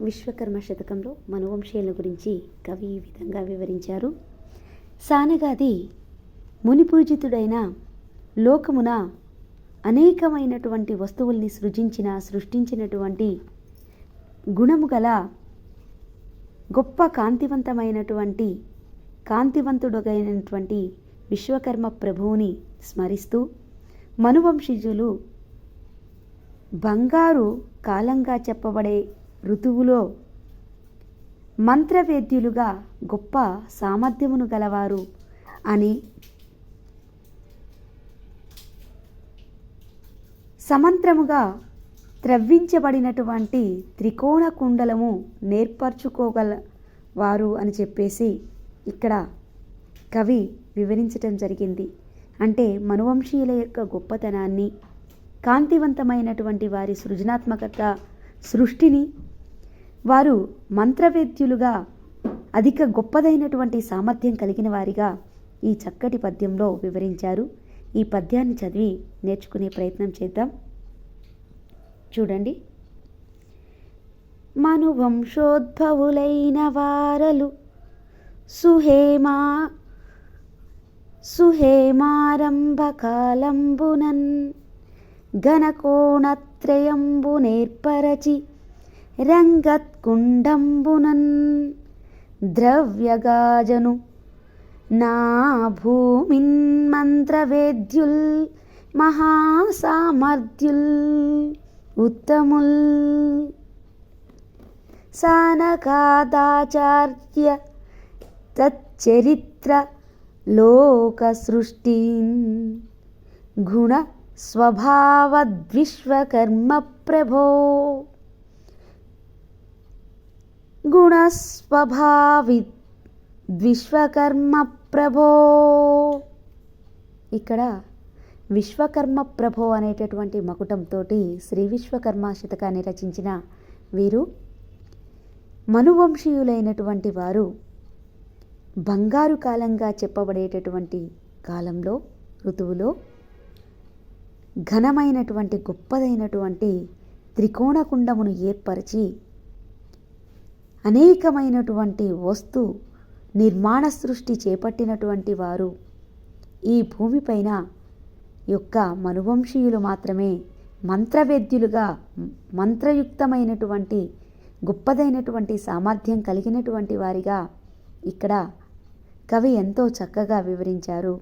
విశ్వకర్మ శతకంలో మనువంశీయుల గురించి కవి ఈ విధంగా వివరించారు. సానగాది మునిపూజితుడైన లోకమున అనేకమైనటువంటి వస్తువుల్ని సృజించిన సృష్టించినటువంటి గుణము గల గొప్ప కాంతివంతమైనటువంటి కాంతివంతుడైనటువంటి విశ్వకర్మ ప్రభువుని స్మరిస్తూ మనువంశీజులు బంగారు కాలంగా చెప్పబడే ఋతువులో మంత్రవేద్యులుగా గొప్ప సామర్థ్యమును గలవారు అని సమంత్రముగా త్రవ్వించబడినటువంటి త్రికోణ కుండలము నేర్పరచుకోగల వారు అని చెప్పేసి ఇక్కడ కవి వివరించటం జరిగింది. అంటే మనువంశీయుల యొక్క గొప్పతనాన్ని కాంతివంతమైనటువంటి వారి సృజనాత్మకత సృష్టిని వారు మంత్రవేద్యులుగా అధిక గొప్పదైనటువంటి సామర్థ్యం కలిగిన వారిగా ఈ చక్కటి పద్యంలో వివరించారు. ఈ పద్యాన్ని చదివి నేర్చుకునే ప్రయత్నం చేద్దాం. చూడండి. మనువంశోద్భవులైన వారలు సుహేమా సుహేమారంభకాలంబునన్ గణకోణత్రయంబు నేర్పరచి రంగత్కుండంబునన్ ద్రవ్యగాజను నా భూమిన్ మంత్రవేద్యుల్ మహాసామర్థ్యుల్ ఉత్తముల్ సానకాదాచార్య తచ్చరిత్ర లోక సృష్టిన్ గుణ స్వభావద్విశ్వకర్మ ప్రభో స్వభావి విశ్వకర్మ ప్రభో ఇక్కడ విశ్వకర్మ ప్రభో అనేటటువంటి మకుటంతో శ్రీ విశ్వకర్మ శతకాన్ని రచించిన వీరు మనువంశీయులైనటువంటి వారు బంగారు కాలంగా చెప్పబడేటటువంటి కాలంలో ఋతువులో ఘనమైనటువంటి గొప్పదైనటువంటి త్రికోణ కుండమును ఏర్పరిచి అనేకమైనటువంటి వస్తు నిర్మాణ సృష్టి చేపట్టినటువంటి వారు ఈ భూమిపైన యొక్క మనువంశీయులు మాత్రమే మంత్రవేద్యులుగా మంత్రయుక్తమైనటువంటి గొప్పదైనటువంటి సామర్థ్యం కలిగినటువంటి వారిగా ఇక్కడ కవి ఎంతో చక్కగా వివరించారు.